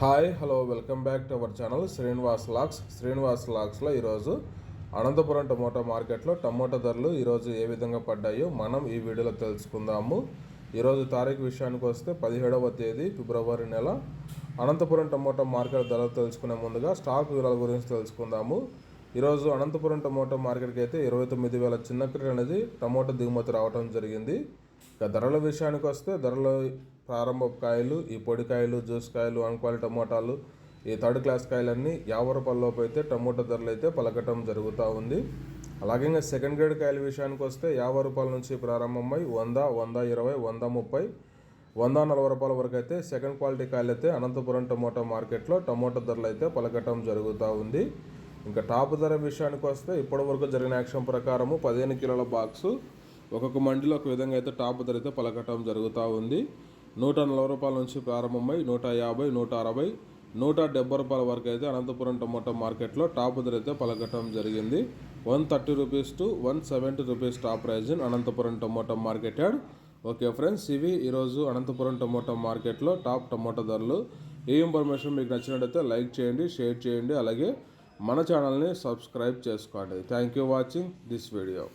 Hi hello welcome back to our channel Srinivas lakhs Srinivas లాక్స్లో ఈరోజు Anantapuram tomato మార్కెట్లో టమోటా ధరలు ఈరోజు ఏ విధంగా పడ్డాయో మనం ఈ వీడియోలో తెలుసుకుందాము. ఈరోజు తారీఖు విషయానికి వస్తే పదిహేడవ తేదీ ఫిబ్రవరి నెల. అనంతపురం టమోటా మార్కెట్ ధరలు తెలుసుకునే ముందుగా స్టాక్ వివరాల గురించి తెలుసుకుందాము. ఈరోజు అనంతపురం టమోటా మార్కెట్కి అయితే ఇరవై తొమ్మిది వేల చిన్న క్రేట్ అనేది టమోటా దిగుమతి రావడం జరిగింది. ఇక ధరల విషయానికి వస్తే ధరలు ప్రారంభ కాయలు ఈ పొడి కాయలు జ్యూస్ కాయలు అన్క్వాలిటీ టమోటాలు ఈ థర్డ్ క్లాస్ కాయలన్నీ యాభై రూపాయలలోపు అయితే టమోటా ధరలు అయితే పలకటం జరుగుతూ ఉంది. అలాగే ఇంకా సెకండ్ గ్రేడ్ కాయల విషయానికి వస్తే యాభై రూపాయల నుంచి ప్రారంభమై వంద వంద ఇరవై వంద ముప్పై వంద నలభై రూపాయల వరకు అయితే సెకండ్ క్వాలిటీ కాయలు అయితే అనంతపురం టమోటా మార్కెట్లో టమోటా ధరలు అయితే పలకటం జరుగుతూ ఉంది. ఇంకా టాప్ ధర విషయానికి వస్తే ఇప్పటి వరకు జరిగిన యాక్షన్ ప్రకారము పదిహేను కిలోల బాక్సు ఒక్కొక్క మండిలో ఒక విధంగా అయితే టాప్ ధర అయితే పలకటం జరుగుతూ ఉంది. నూట నలభై రూపాయల నుంచి ప్రారంభమై నూట యాభై నూట అరవై నూట డెబ్బై రూపాయల వరకు అయితే అనంతపురం టమోటా మార్కెట్లో టాప్ ధర అయితే పలకటం జరిగింది. One thirty rupees to one seventy rupees top price in Anantapuram tomato market yard. Okay friends ఇవి ఈరోజు అనంతపురం టమోటా మార్కెట్లో టాప్ టమోటా ధరలు. ఈ ఇన్ఫర్మేషన్ మీకు నచ్చినట్టయితే లైక్ చేయండి షేర్ చేయండి. అలాగే మన ఛానల్ని సబ్స్క్రైబ్ చేసుకోండి. Thank you watching this video.